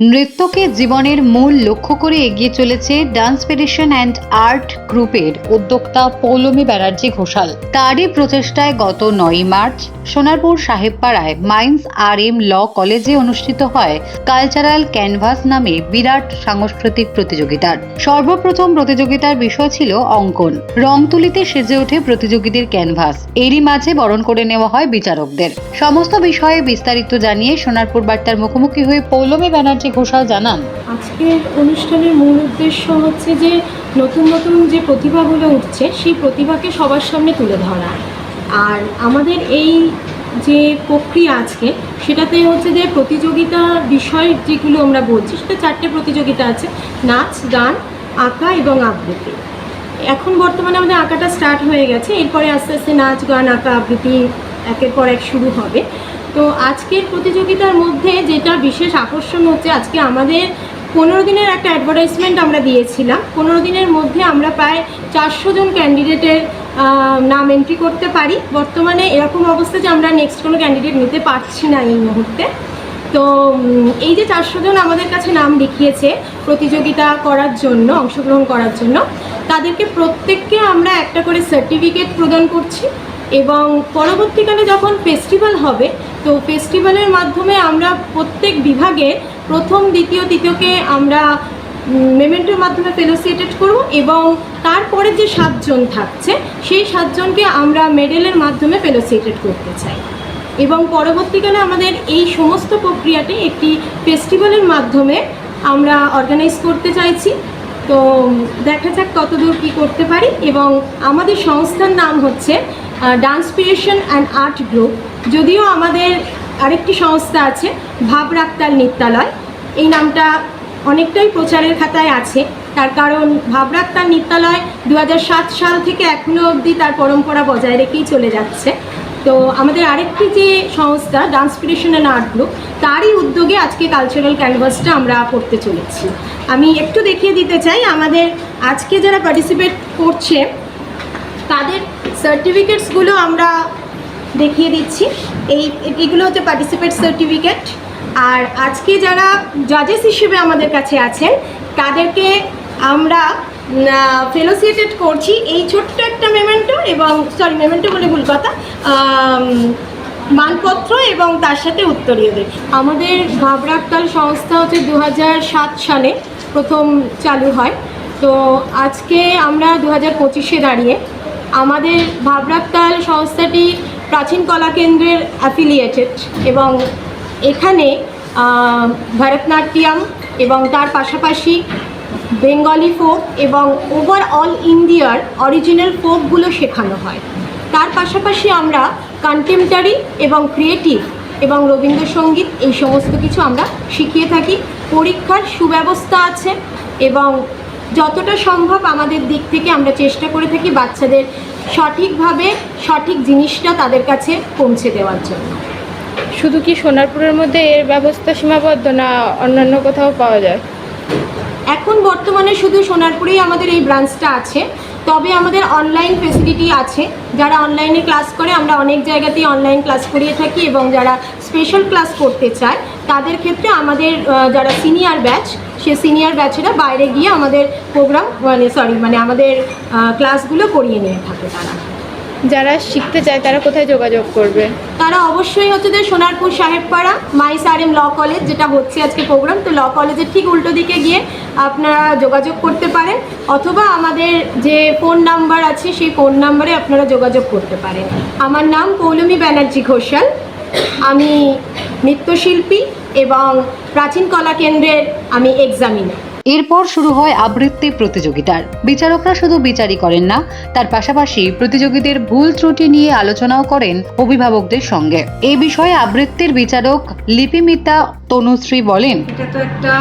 নৃত্যকে জীবনের মূল লক্ষ্য করে এগিয়ে চলেছে ডান্স ডান্সপিরেশন অ্যান্ড আর্ট গ্রুপের উদ্যোক্তা পৌলমী ব্যানার্জি ঘোষাল। তারই প্রচেষ্টায় গত নয় মার্চ সোনারপুর সাহেবপাড়ায় মাইন্স আর এম ল কলেজে অনুষ্ঠিত হয় কালচারাল ক্যানভাস নামে বিরাট সাংস্কৃতিক প্রতিযোগিতার। সর্বপ্রথম প্রতিযোগিতার বিষয় ছিল অঙ্কন। রং তুলিতে সেজে ওঠে প্রতিযোগীদের ক্যানভাস। এরই মাঝে বরণ করে নেওয়া হয় বিচারকদের। সমস্ত বিষয়ে বিস্তারিত জানিয়ে সোনারপুর বার্তার মুখোমুখি হয়ে পৌলমী ব্যানার্জি ঘোষাল জানান। আজকের অনুষ্ঠানের মূল উদ্দেশ্য হচ্ছে যে, নতুন নতুন যে প্রতিভাগুলো উঠছে, সেই প্রতিভাকে সবার সামনে তুলে ধরা। আর আমাদের এই যে প্রক্রিয়া আজকে, সেটাতে হচ্ছে যে প্রতিযোগিতা বিষয় যেগুলো আমরা বলছি, সেটা চারটে প্রতিযোগিতা আছে, নাচ, গান, আঁকা এবং আবৃত্তি। এখন বর্তমানে আমাদের আঁকাটা স্টার্ট হয়ে গেছে, এরপরে আস্তে আস্তে নাচ, গান, আঁকা, আবৃত্তি একের পর এক শুরু হবে। তো আজকের প্রতিযোগিতার মধ্যে যেটা বিশেষ আকর্ষণ হচ্ছে, আজকে আমাদের পনেরো দিনের একটা অ্যাডভার্টাইজমেন্ট আমরা দিয়েছিলাম। পনেরো দিনের মধ্যে আমরা প্রায় চারশো জন ক্যান্ডিডেটের নাম এন্ট্রি করতে পারি। বর্তমানে এরকম অবস্থা যে আমরা নেক্সট কোনো ক্যান্ডিডেট নিতে পারছি না এই মুহূর্তে। তো এই যে চারশো জন আমাদের কাছে নাম লিখিয়েছে প্রতিযোগিতা করার জন্য, অংশগ্রহণ করার জন্য, তাদেরকে প্রত্যেককে আমরা একটা করে সার্টিফিকেট প্রদান করছি। এবং পরবর্তীকালে যখন ফেস্টিভ্যাল হবে, তো ফেস্টিভ্যালের মাধ্যমে আমরা প্রত্যেক বিভাগে প্রথম, দ্বিতীয়, তৃতীয়কে আমরা মেমেন্টের মাধ্যমে ফেলোসিয়েটেড করব এবং তারপরে যে সাতজন থাকছে, সেই সাতজনকে আমরা মেডেলের মাধ্যমে ফেলোসিয়েটেড করতে চাই। এবং পরবর্তীকালে আমাদের এই সমস্ত প্রক্রিয়াটি একটি ফেস্টিভ্যালের মাধ্যমে আমরা অর্গানাইজ করতে চাইছি। তো দেখা যাক কতদূর কী করতে পারি এবং আমাদের সংস্থার নাম হচ্ছে ডান্সপিরেশন অ্যান্ড আর্ট গ্রুপ যদিও আমাদের আরেকটি সংস্থা আছে ভাবরাক্তাল নৃত্যালয়। এই নামটা অনেকটাই প্রচারের খাতায় আছে। তার কারণ ভাবরাক্তাল নৃত্যালয় দু সাল থেকে এখনও অবধি তার পরম্পরা বজায় রেখেই চলে যাচ্ছে। তো আমাদের আরেকটি যে সংস্থা ডান্সপিরেশন অ্যান্ড আর্ট গ্রুপ তারই উদ্যোগে আজকে কালচারাল ক্যানভাসটা আমরা করতে চলেছি। আমি একটু দেখিয়ে দিতে চাই, আমাদের আজকে যারা পার্টিসিপেট করছে, তাদের সার্টিফিকেটসগুলো আমরা দেখিয়ে দিচ্ছি। এই, এগুলো হচ্ছে পার্টিসিপেট সার্টিফিকেট আর আজকে যারা জাজেস হিসেবে আমাদের কাছে আছেন, তাদেরকে আমরা ফেলোসিয়েটেড করছি। এই ছোট্ট একটা মেমেন্টো এবং সরি মেমেন্টো বলে ভুল কথা মানপত্র এবং তার সাথে উত্তরীয় দেয় আমাদের ভাবরাক্তাল সংস্থা হচ্ছে দু হাজার সাত সালে প্রথম চালু হয়। তো আজকে আমরা দু হাজার পঁচিশে দাঁড়িয়ে আমাদের ভাবরাক্তাল সংস্থাটি প্রাচীন কলা কেন্দ্রের অ্যাফিলিয়েটেড এবং এখানে ভরতনাট্যম এবং তার পাশাপাশি বেঙ্গলি ফোক এবং ওভারঅল ইন্ডিয়ার অরিজিনাল ফোকগুলো শেখানো হয়। তার পাশাপাশি আমরা কন্টেম্পটারি এবং ক্রিয়েটিভ এবং রবীন্দ্রসঙ্গীত এই সমস্ত কিছু আমরা শিখিয়ে থাকি। পরীক্ষার সুব্যবস্থা আছে এবং যতটা সম্ভব আমাদের দিক থেকে আমরা চেষ্টা করে থাকি বাচ্চাদের সঠিকভাবে সঠিক জিনিসটা তাদের কাছে পৌঁছে দেওয়ার জন্য। শুধু কি সোনারপুরের মধ্যে এর ব্যবস্থা সীমাবদ্ধ না অন্যান্য কোথাও পাওয়া যায়? এখন বর্তমানে শুধু সোনারপুরেই আমাদের এই ব্রাঞ্চটা আছে। তবে আমাদের অনলাইন ফেসিলিটি আছে। যারা অনলাইনে ক্লাস করে, আমরা অনেক জায়গাতেই অনলাইন ক্লাস করিয়ে থাকি এবং যারা স্পেশাল ক্লাস করতে চায়, তাদের ক্ষেত্রে আমাদের যারা সিনিয়র ব্যাচ সে সিনিয়র ব্যাচেরা বাইরে গিয়ে আমাদের প্রোগ্রাম মানে সরি মানে আমাদের ক্লাসগুলো করিয়ে নিয়ে থাকে তারা। যারা শিখতে চায়, তারা কোথায় যোগাযোগ করবে? তারা অবশ্যই হচ্ছে যে সোনারপুর সাহেবপাড়া মাই সারেম ল কলেজ, যেটা হচ্ছে আজকে প্রোগ্রাম। তো ল কলেজের ঠিক উল্টো দিকে গিয়ে আপনারা যোগাযোগ করতে পারেন, অথবা আমাদের যে ফোন নাম্বার আছে, সেই ফোন নাম্বারে আপনারা যোগাযোগ করতে পারেন। আমার নাম পৌলমী ব্যানার্জি ঘোষাল। আমি নৃত্যশিল্পী এবং প্রাচীন কলা কেন্দ্রের আমি এক্সামিনার এরপর শুরু হয় আবৃত্তি প্রতিযোগিতার। বিচারকরা শুধু বিচারই করেন না, তার পাশাপাশি প্রতিযোগীদের ভুল ত্রুটি নিয়ে আলোচনাও করেন অভিভাবকদের সঙ্গে। এই বিষয়ে আবৃত্তির বিচারক লিপিমিতা তনুশ্রী বলেন, এটা তো একটা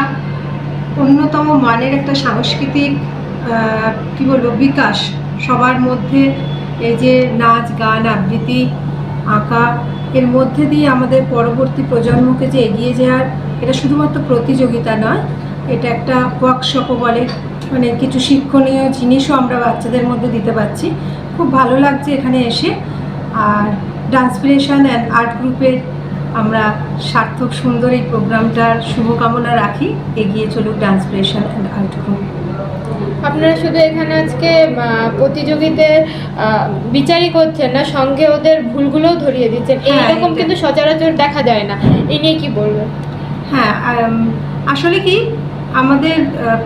অন্যতম মানের একটা সাংস্কৃতিক কি বলব, বিকাশ। সবার মধ্যে এই যে নাচ, গান, আবৃত্তি, আঁকা, এর মধ্যে দিয়ে আমাদের পরবর্তী প্রজন্মকে যে এগিয়ে যাওয়ার, এটা শুধুমাত্র প্রতিযোগিতা নয় এটা একটা ওয়ার্কশপও বলে। মানে কিছু শিক্ষণীয় জিনিসও আমরা বাচ্চাদের মধ্যে দিতে পারছি। খুব ভালো লাগছে এখানে এসে। আর ডান্সপিরেশন অ্যান্ড আর্ট গ্রুপের আমরা সার্থক সুন্দর এই প্রোগ্রামটার শুভকামনা রাখি। এগিয়ে চলুক dance creation and art group আপনারা শুধু এখানে আজকে প্রতিযোগীদের বিচারই করছেন না সঙ্গে ওদের ভুলগুলোও ধরিয়ে দিচ্ছেন। হ্যাঁ, এইরকম কিন্তু সচরাচর দেখা যায় না। এই নিয়ে কি বলবেন? হ্যাঁ আসলে কি আমাদের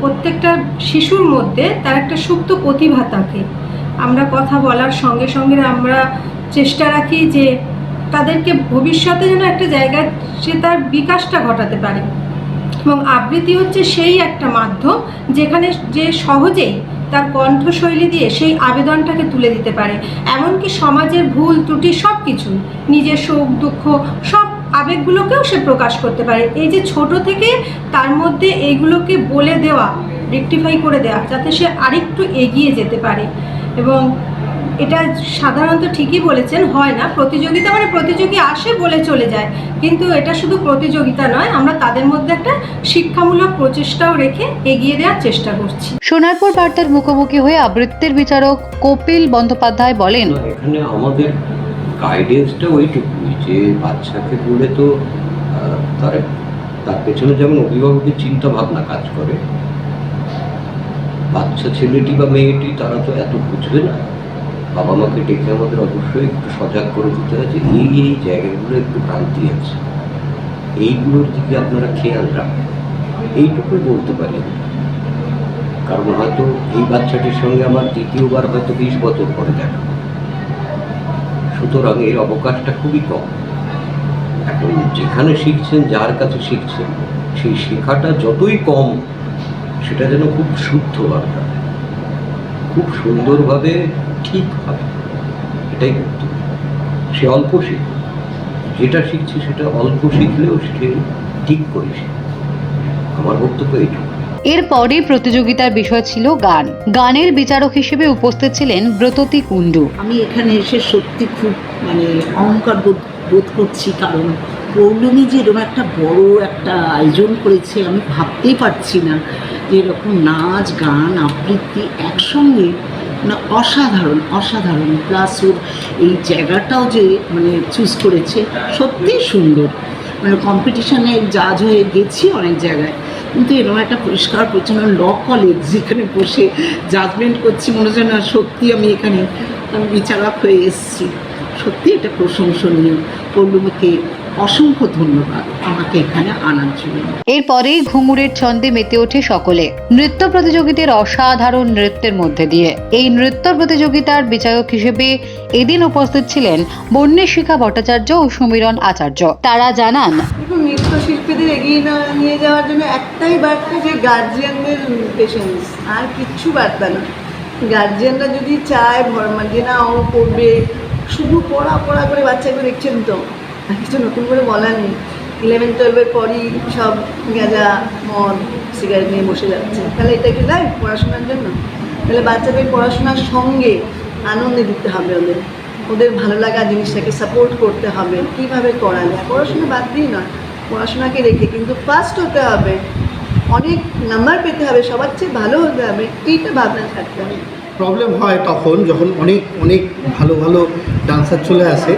প্রত্যেকটা শিশুর মধ্যে তার একটা সুপ্ত প্রতিভা থাকে। আমরা কথা বলার সঙ্গে সঙ্গে আমরা চেষ্টা রাখি যে তাদেরকে ভবিষ্যতে যেন একটা জায়গায় সে তার বিকাশটা ঘটাতে পারে। এবং আবৃত্তি হচ্ছে সেই একটা মাধ্যম যেখানে যে সহজেই তার কণ্ঠশৈলী দিয়ে সেই আবেদনটাকে তুলে দিতে পারে। এমনকি সমাজের ভুল, ত্রুটি সব কিছু নিজের সুখ, দুঃখ সব আবেগগুলোকেও সে প্রকাশ করতে পারে। এই যে ছোট থেকে তার মধ্যে এইগুলোকে বলে দেওয়া রেকটিফাই করে দেওয়া যাতে সে আরেকটু এগিয়ে যেতে পারে। এবং এটা সাধারণত ঠিকই বলেছেন হয় না। প্রতিযোগিতা মানে প্রতিযোগী আসে বলে চলে যায়। কিন্তু এটা শুধু প্রতিযোগিতা নয় আমরা তাদের মধ্যে একটা শিক্ষামূলক প্রচেষ্টাও রেখে এগিয়ে দেওয়ার চেষ্টা করছি। সোনারপুর বার্তার মুখোমুখি হয়ে আবৃত্তির বিচারক কপিল বন্দ্যোপাধ্যায় বলেন এখানে আমাদের গাইডেন্সটা ওইটুকুই যে বাচ্চাকে বলে তো তার তার পেছনে যেমন অভিভাবকের চিন্তা ভাবনা কাজ করে বাচ্চা ছেলেটি বা মেয়েটি তারা তো এত বুঝবে না। বাবা মাকে ডেকে আমাদের অবশ্যই একটু সজাগ করে দিতে হয় যে এই এই জায়গাগুলো একটু ভ্রান্তি আছে। এইগুলোর দিকে আপনারা খেয়াল রাখবেন। এইটুকুই বলতে পারি। কারণ হয়তো এই বাচ্চাটির সঙ্গে আমার দ্বিতীয়বার হয়তো বিশ বছর পরে দেখা। সুতরাং এর অবকাশটা খুবই কম। এখন যেখানে শিখছেন, যার কাছে শিখছেন, সেই শেখাটা যতই কম, সেটা যেন খুব শুদ্ধ হয়। খুব সুন্দরভাবে ঠিক হবে এটাই করতে সে অল্প শিখবে যেটা শিখছে সেটা অল্প শিখলেও সে ঠিক করে শিখবে আমার বক্তব্য এইটুকু। এরপরে প্রতিযোগিতার বিষয় ছিল গান। গানের বিচারক হিসেবে উপস্থিত ছিলেন ব্রততী কুণ্ডু। আমি এখানে এসে সত্যি খুব মানে অহংকার বোধ বোধ করছি, কারণ পৌর্ণমী যে এরকম একটা বড় একটা আয়োজন করেছে, আমি ভাবতেই পারছি না যে এরকম নাচ, গান, আবৃত্তি একসঙ্গে না অসাধারণ অসাধারণ। প্লাস ওর এই জায়গাটাও যে মানে চুজ করেছে, সত্যিই সুন্দর। মানে কম্পিটিশানে জাজ হয়ে গেছি অনেক জায়গায়। কিন্তু এরকম একটা পরিষ্কার, পরিচ্ছন্ন ল কলেজ যেখানে বসে জাজমেন্ট করছি, মনে হচ্ছে না সত্যি আমি এখানে বিচারক হয়ে এসেছি। সত্যি এটা প্রশংসনীয়। পল্লবীকে অসংখ্য ধন্যবাদ আমাকে এখানে আনার জন্য। এরপরেই ঘুঙুরের ছন্দে মেতে ওঠে সকলে, নৃত্য প্রতিযোগিতার অসাধারণ নৃত্যের মধ্যে দিয়ে। এই নৃত্য প্রতিযোগিতার বিচারক হিসেবে এদিন উপস্থিত ছিলেন বন্যশিখা ভট্টাচার্য ও সমীরণ আচার্য। তারা জানান নৃত্যশিল্পীদের এগিয়ে নিয়ে যাওয়ার জন্য একটাই বার্তা যে গার্জিয়ানদের পেশেন্স আর কিচ্ছু বার্তা না। গার্জিয়ানরা যদি চায় যে না ও করবে, শুধু পড়া পড়া করে বাচ্চাকে দেখছেন তো। আর কিছু নতুন করে বলার নেই। ইলেভেন টুয়েলভের পরই সব গেঁজা, মদ সিগারেট নিয়ে বসে যাচ্ছে। তাহলে এটা কি লাইফ পড়াশোনার জন্য? তাহলে বাচ্চাদের পড়াশোনার সঙ্গে আনন্দে দিতে হবে ওদের। ওদের ভালো লাগা জিনিসটাকে সাপোর্ট করতে হবে। কীভাবে করা যায় পড়াশোনা বাদ দিয়ে নয়। পড়াশোনাকে রেখে কিন্তু ফার্স্ট হতে হবে অনেক নাম্বার পেতে হবে সবার চেয়ে ভালো হতে হবে এইটা ভাবনা থাকতে হবে প্রবলেম হয় তখন যখন অনেক অনেক ভালো ভালো ডান্সার চলে আসে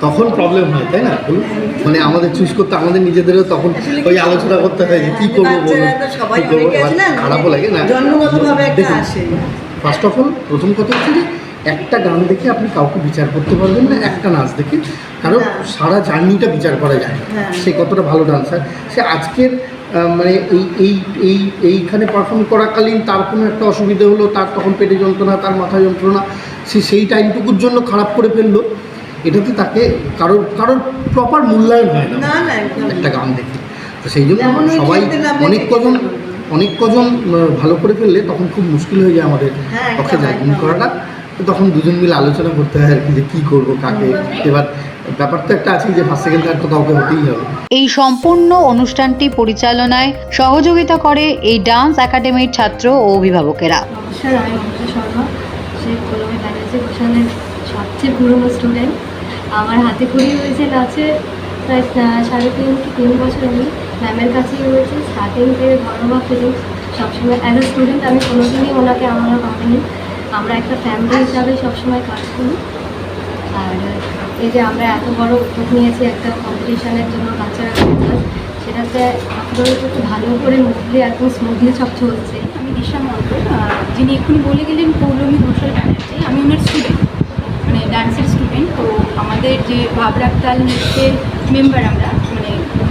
তখন প্রবলেম হয় তাই না বলুন? মানে আমাদের চুজ করতে আমাদের নিজেদেরও তখন ওই আলোচনা করতে হয় যে কী করব বলুন সবাই কী করব? অনেকে আছে না, এবার খারাপও লাগে না জন্মগতভাবে একটা আসে। ফার্স্ট অফ অল প্রথম কথা হচ্ছে যে একটা গান দেখে আপনি কাউকে বিচার করতে পারবেন না একটা নাচ দেখে কারণ সারা জার্নিটা বিচার করা যায়। না। হ্যাঁ। সে কতটা ভালো ডান্সার। সে আজকের মানে এই এই এই এইখানে পারফর্ম করাকালীন তার কোনো একটা অসুবিধা হলো তার তখন পেটে যন্ত্রণা তার মাথা যন্ত্রণা সে সেই টাইমটুকুর জন্য খারাপ করে ফেলল। এটাতে তাকে কারোর কারোর প্রপার মূল্যায়ন হয় না। একটা গান দেখে। তো সেই জন্য সবাই অনেক কজন অনেক কজন ভালো করে ফেললে তখন খুব মুশকিল হয়ে যায় আমাদের হ্যাঁ, পক্ষে একদম। করাটা। তখন দুজন মিলে আলোচনা করতে হয় আর কি যে কী করব কাকে? এবার ব্যাপার তো একটা আছে যে ফার্স্ট সেকেন্ড থার্ড তো কাউকে হতেই হবে। এই সম্পূর্ণ অনুষ্ঠানটি পরিচালনায় সহযোগিতা করে এই ডান্স একাডেমির ছাত্র ও অভিভাবকেরা। নমস্কার আমি মমতা শর্মা সেই কলমে ব্যানার্জি ঘোষালের সবচেয়ে পুরনো স্টুডেন্ট আমার হাতে খড়ি হয়েছে নাচে প্রায় সাড়ে তিন কি তিন বছর আমি ম্যামের কাছেই রয়েছে স্টার্টিং থেকে ঘরোয়া ফিলিংস সবসময় অ্যাজ এ স্টুডেন্ট আমি কোনোদিনই ওনাকে আমরা ভাবিনি। আমরা একটা ফ্যামিলি হিসাবে সবসময় কাজ করি। আর এই যে আমরা এত বড় উদ্যোগ নিয়েছি একটা কম্পিটিশনের জন্য বাচ্চারা সেটাতে আপনাদের একটু ভালো করে মুভলি একদম স্মুথলি সব চলছে। আমি দিশা মন্ডল যিনি এক্ষুনি বলে গেলেন পৌলমী ঘোষাল ব্যানার্জি আমি ওনার স্টুডেন্ট মানে ডান্সের স্টুডেন্ট তো আমাদের যে ভাবরাক্তাল নৃত্যের মেম্বার আমরা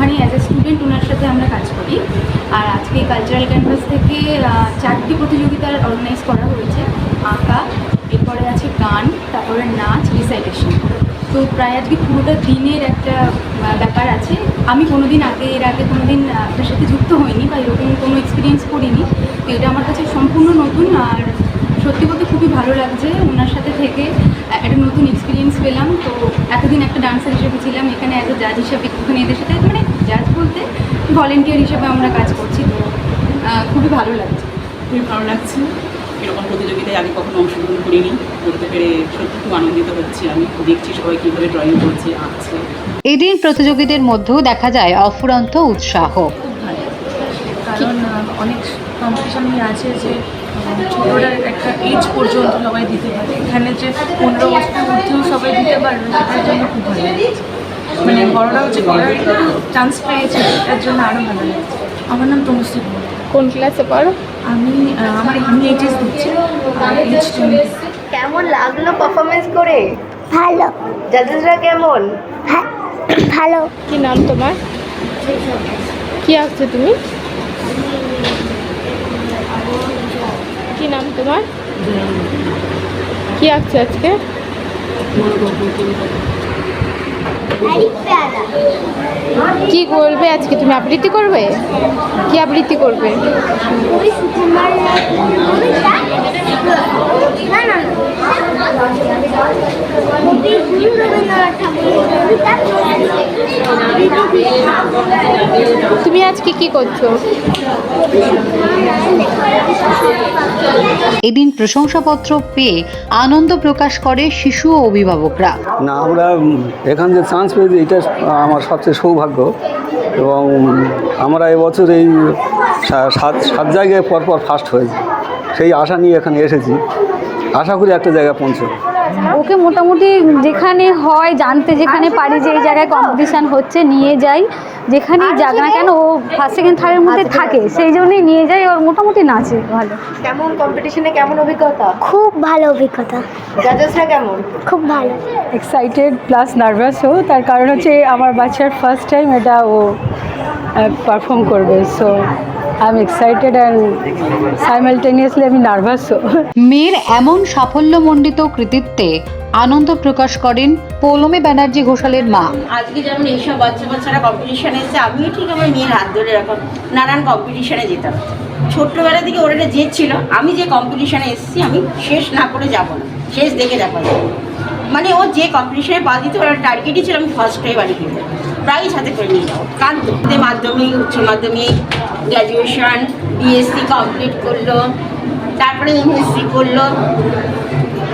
ওখানে অ্যাজ এ স্টুডেন্ট ওনার সাথে আমরা কাজ করি। আর আজকে কালচারাল ক্যানভাস থেকে চারটি প্রতিযোগিতার অর্গানাইজ করা হয়েছে। আঁকা, এরপরে আছে গান, তারপরে নাচ রিসাইটেশন তো প্রায় আজকে পুরোটা দিনের একটা ব্যাপার আছে। আমি কোনো দিন আগে, এর আগে কোনো দিন আপনার সাথে যুক্ত হইনি বা এরকম কোনো এক্সপিরিয়েন্স করিনি। তো এটা আমার কাছে সম্পূর্ণ নতুন আর সত্যি বলতে খুবই ভালো লাগছে ওনার সাথে থেকে। একটা নতুন এক্সপিরিয়েন্স পেলাম। তো এতদিন একটা ডান্সার হিসেবে ছিলাম এখানে এত জাজ হিসেবে ওখানে এদের সাথে মানে জাজ বলতে ভলেন্টিয়ার হিসেবে আমরা কাজ করছি। তো খুবই ভালো লাগছে। খুবই ভালো লাগছে। এরকম প্রতিযোগিতায় আগে কখনো অংশগ্রহণ করিনি। করতে পেরে সত্যি খুব আনন্দিত হচ্ছি। আমি দেখছি সবাই কীভাবে ড্রয়িং করছে আঁকছে। এদিন প্রতিযোগীদের মধ্যেও দেখা যায় অফুরন্ত উৎসাহ। কারণ অনেক কম্পিটিশনই আছে যে ছোটরা একটা এজ পর্যন্ত সবাই দিতে পারে। এখানে যে পনেরো বছরের মধ্যেও সবাই দিতে পারবে সেটার জন্য খুব ভালো লাগছে। মানে বড়রাও যে করার চান্স পেয়েছে এটার জন্য আরও ভালো লাগছে। আমার নাম তনুশ্রী কুমার। কোন ক্লাসে পড়ো? আমি আমার আমি এইচএস দিচ্ছি আর এইচ কেমন লাগল পারফরমেন্স করে? ভালো। জাজেসরা কেমন? ভা- ভালো। কি নাম তোমার? কি আঁকছো তুমি? কি নাম তোমার? কি আঁকছো আজকে? কি বলবে? আজকে তুমি আবৃত্তি করবে? কি আবৃত্তি করবে? তুমি আজকে কি করছ? এদিন প্রশংসাপত্র পেয়ে আনন্দ প্রকাশ করে শিশু ও অভিভাবকরা। না আমরা এখান যে চান্স পেয়েছি এটা আমার সবচেয়ে সৌভাগ্য। এবং আমরা এবছর এই সাত সাত জায়গায় পরপর ফার্স্ট হয়েছি। সেই আশা নিয়ে এখানে এসেছি। আশা করি একটা জায়গায় পৌঁছবো। ওকে মোটামুটি যেখানে হয় জানতে যেখানে পারি যে এই জায়গায় কম্পিটিশান হচ্ছে নিয়ে যাই। যেখানেই যাক না কেন ও ফার্স্ট সেকেন্ড থার্ডের মধ্যে থাকে সেই জন্যই নিয়ে যাই ওর মোটামুটি নাচে ভালো। কেমন কম্পিটিশনে কেমন অভিজ্ঞতা? খুব ভালো অভিজ্ঞতা। জাজেসরা কেমন? খুব ভালো। এক্সাইটেড প্লাস নার্ভাস নার্ভাসও তার কারণ হচ্ছে আমার বাচ্চার ফার্স্ট টাইম এটা ও পারফর্ম করবে so I am excited and simultaneously আমি নার্ভাসও মেয়ের এমন সাফল্যমণ্ডিত কৃতিত্বে আনন্দ প্রকাশ করেন পৌলমী ব্যানার্জি ঘোষালের মা। আজকে যেমন এইসব বাচ্চা বাচ্চারা কম্পিটিশনে এসেছে আমিও ঠিক আমার মেয়ের হাত ধরে এরকম নানান কম্পিটিশনে যেতাম। ছোট্টবেলা থেকে ওর একটা জেদ ছিল আমি যে কম্পিটিশনে এসেছি আমি শেষ না করে যাব না। শেষ দেখে যাব। মানে ও যে কম্পিটিশনে পা দিত ওর টার্গেটই ছিল আমি ফার্স্ট হয়ে বাড়ি ফিরতে প্রাইজ হাতে করে নিয়ে যাব। কাঁদত। মাধ্যমিক উচ্চ মাধ্যমিক গ্র্যাজুয়েশন বিএসসি কমপ্লিট করল, তারপরে এমএসসি করল।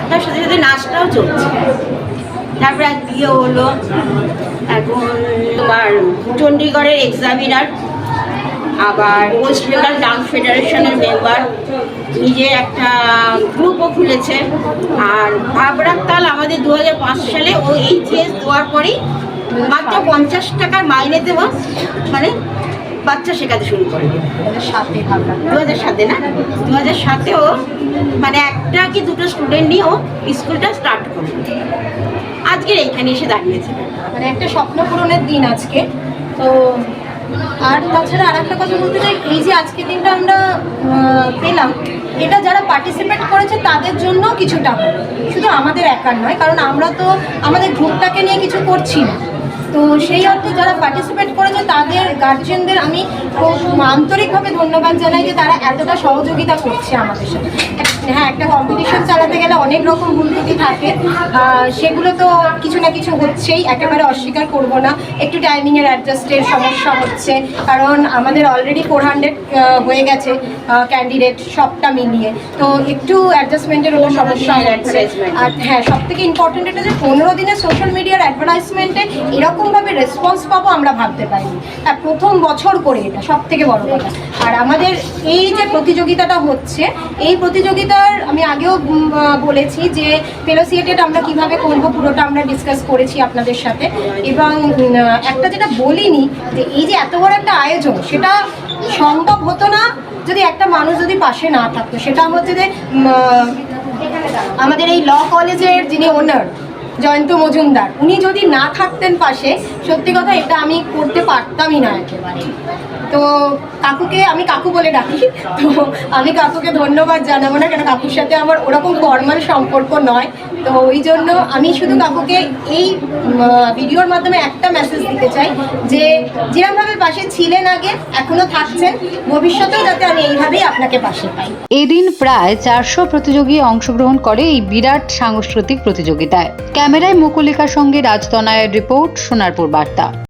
তার সাথে সাথে নাচটাও চলছে। তারপরে এক বিয়ে হলো। এখন তোমার চণ্ডীগড়ের এক্সামিনার আবার ওয়েস্ট বেঙ্গল ডান্স ফেডারেশনের মেম্বার নিজে একটা গ্রুপও খুলেছে। আর ভাবরাক্তাল আমাদের দু হাজার পাঁচ সালে ও এইচএস দেওয়ার পরেই মাত্র পঞ্চাশ টাকার মাইনে দেওয়া। মানে বাচ্চা শেখাতে শুরু করে। দু হাজার সাতে না? দু হাজার সাতেও মানে একটা কি দুটো স্টুডেন্ট নিয়েও স্কুলটা স্টার্ট করে আজকের এইখানে এসে দাঁড়িয়েছে। মানে একটা স্বপ্ন পূরণের দিন আজকে। তো আর তাছাড়া আর একটা কথা বলতে চাই এই যে আজকের দিনটা আমরা পেলাম এটা যারা পার্টিসিপেট করেছে তাদের জন্য কিছুটা হলো শুধু আমাদের একার নয় কারণ আমরা তো আমাদের গ্রুপটাকে নিয়ে কিছু করছি না। তো সেই অর্থে যারা পার্টিসিপেট করেছে তাদের গার্জেনদের আমি খুব আন্তরিকভাবে ধন্যবাদ জানাই যে তারা এতটা সহযোগিতা করছে আমাদের সাথে। হ্যাঁ একটা কম্পিটিশন চালাতে গেলে অনেক রকম ভুল ত্রুটি থাকে সেগুলো তো কিছু না কিছু হচ্ছেই একেবারে অস্বীকার করব না। একটু টাইমিংয়ের অ্যাডজাস্টের সমস্যা হচ্ছে কারণ আমাদের অলরেডি ফোর হান্ড্রেড হয়ে গেছে ক্যান্ডিডেট সবটা মিলিয়ে। তো একটু অ্যাডজাস্টমেন্টের ওপর সমস্যা হচ্ছে। আর হ্যাঁ সব থেকে ইম্পর্টেন্ট এটা যে পনেরো দিনের সোশ্যাল মিডিয়ার অ্যাডভার্টাইজমেন্টে এরকমভাবে রেসপন্স পাবো আমরা ভাবতে পারি প্রথম বছর করে এটা সব থেকে বড় কথা। আর আমাদের এই যে প্রতিযোগিতাটা হচ্ছে, এই প্রতিযোগিতার আমি আগেও বলেছি যে ফেলোসিয়েটেড আমরা কীভাবে করব, পুরোটা আমরা ডিসকাস করেছি আপনাদের সাথে। এবং একটা যেটা বলিনি, যে এই যে এত বড় একটা আয়োজন, সেটা সম্ভব হতো না যদি একটা মানুষ যদি পাশে না থাকতো। সেটা হচ্ছে যে আমাদের এই ল কলেজের যিনি ওনার জয়ন্ত মজুমদার। উনি যদি না থাকতেন পাশে, সত্যি কথা এটা আমি করতে পারতামই না একেবারে। তো কাকুকে, আমি কাকু বলে ডাকি, তো আমি কাকুকে ধন্যবাদ জানাব না, কেন কাকুর সাথে আমার ওরকম ফর্মাল সম্পর্ক নয়। তো ওই জন্য আমি শুধু কাকুকে এই ভিডিওর মাধ্যমে একটা মেসেজ দিতে চাই যে যেরকমভাবে পাশে ছিলেন আগে, এখনও থাকছেন, ভবিষ্যতেও যাতে আমি এইভাবেই আপনাকে পাশে পাই। এদিন প্রায় চারশো প্রতিযোগী অংশগ্রহণ করে এই বিরাট সাংস্কৃতিক প্রতিযোগিতায়। ক্যামেরায় মুকুলিকার সঙ্গে রাজতনায়ের রিপোর্ট, সোনারপুর বার্তা।